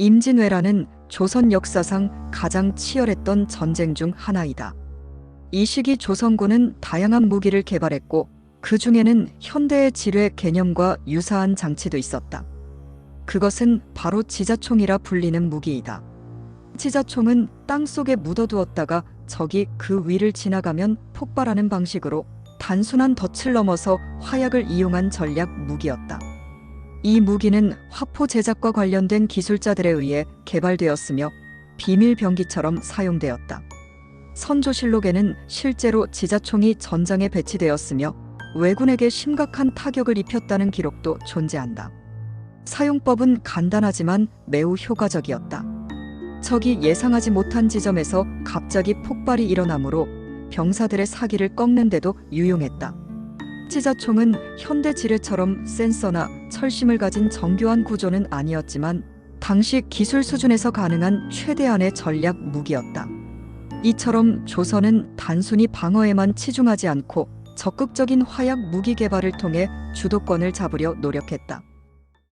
임진왜란은 조선 역사상 가장 치열했던 전쟁 중 하나이다. 이 시기 조선군은 다양한 무기를 개발했고 그 중에는 현대의 지뢰 개념과 유사한 장치도 있었다. 그것은 바로 지자총이라 불리는 무기이다. 지자총은 땅 속에 묻어두었다가 적이 그 위를 지나가면 폭발하는 방식으로 단순한 덫을 넘어서 화약을 이용한 전략 무기였다. 이 무기는 화포 제작과 관련된 기술자들에 의해 개발되었으며 비밀 병기처럼 사용되었다. 선조실록에는 실제로 지자총이 전장에 배치되었으며 왜군에게 심각한 타격을 입혔다는 기록도 존재한다. 사용법은 간단하지만 매우 효과적이었다. 적이 예상하지 못한 지점에서 갑자기 폭발이 일어나므로 병사들의 사기를 꺾는데도 유용했다. 지자총은 현대 지뢰처럼 센서나 철심을 가진 정교한 구조는 아니었지만 당시 기술 수준에서 가능한 최대한의 전략 무기였다. 이처럼 조선은 단순히 방어에만 치중하지 않고 적극적인 화약 무기 개발을 통해 주도권을 잡으려 노력했다.